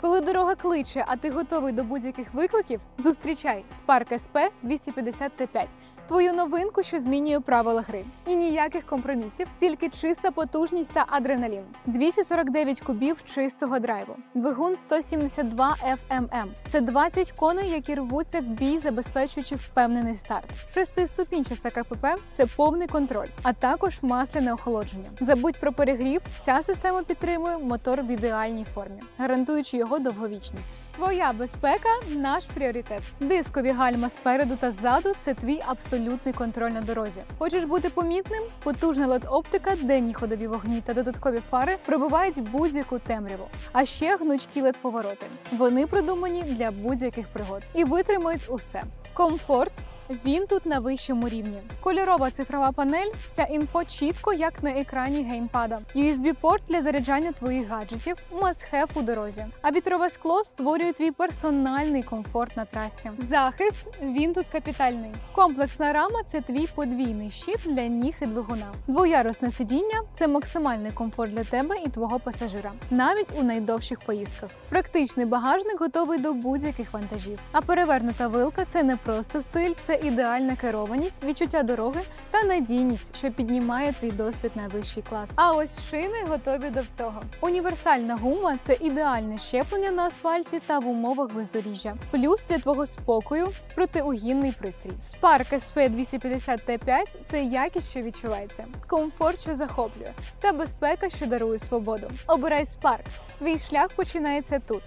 Коли дорога кличе, а ти готовий до будь-яких викликів, зустрічай Spark SP 250 T5 твою новинку, що змінює правила гри. І ніяких компромісів, тільки чиста потужність та адреналін. 249 кубів чистого драйву, двигун 172 FMM. Це 20 коней, які рвуться в бій, забезпечуючи впевнений старт. Шестиступінчаста КПП це повний контроль, а також масляне охолодження. Забудь про перегрів. Ця система підтримує мотор в ідеальній формі, гарантуючи його довговічність. Твоя безпека наш пріоритет. Дискові гальма спереду та ззаду це твій абсолютний контроль на дорозі. Хочеш бути помітним? Потужна led оптика денні ходові вогні та додаткові фари пробивають будь-яку темряву. А ще гнучкі led повороти. Вони продумані для будь-яких пригод і витримають усе. Комфорт. Він тут на вищому рівні. Кольорова цифрова панель, вся інфо чітко, як на екрані геймпада. USB-порт для заряджання твоїх гаджетів must have у дорозі. А вітрове скло створює твій персональний комфорт на трасі. Захист він тут капітальний. Комплексна рама це твій подвійний щит для ніг і двигуна. Двоярусне сидіння це максимальний комфорт для тебе і твого пасажира, навіть у найдовших поїздках. Практичний багажник готовий до будь-яких вантажів. А перевернута вилка це не просто стиль, це ідеальна керованість, відчуття дороги та надійність, що піднімає твій досвід на вищий клас. А ось шини готові до всього. Універсальна гума це ідеальне щеплення на асфальті та в умовах бездоріжжя. Плюс для твого спокою протиугінний пристрій. Spark SP 250 T5 – це якість, що відчувається, комфорт, що захоплює, та безпека, що дарує свободу. Обирай Spark. Твій шлях починається тут.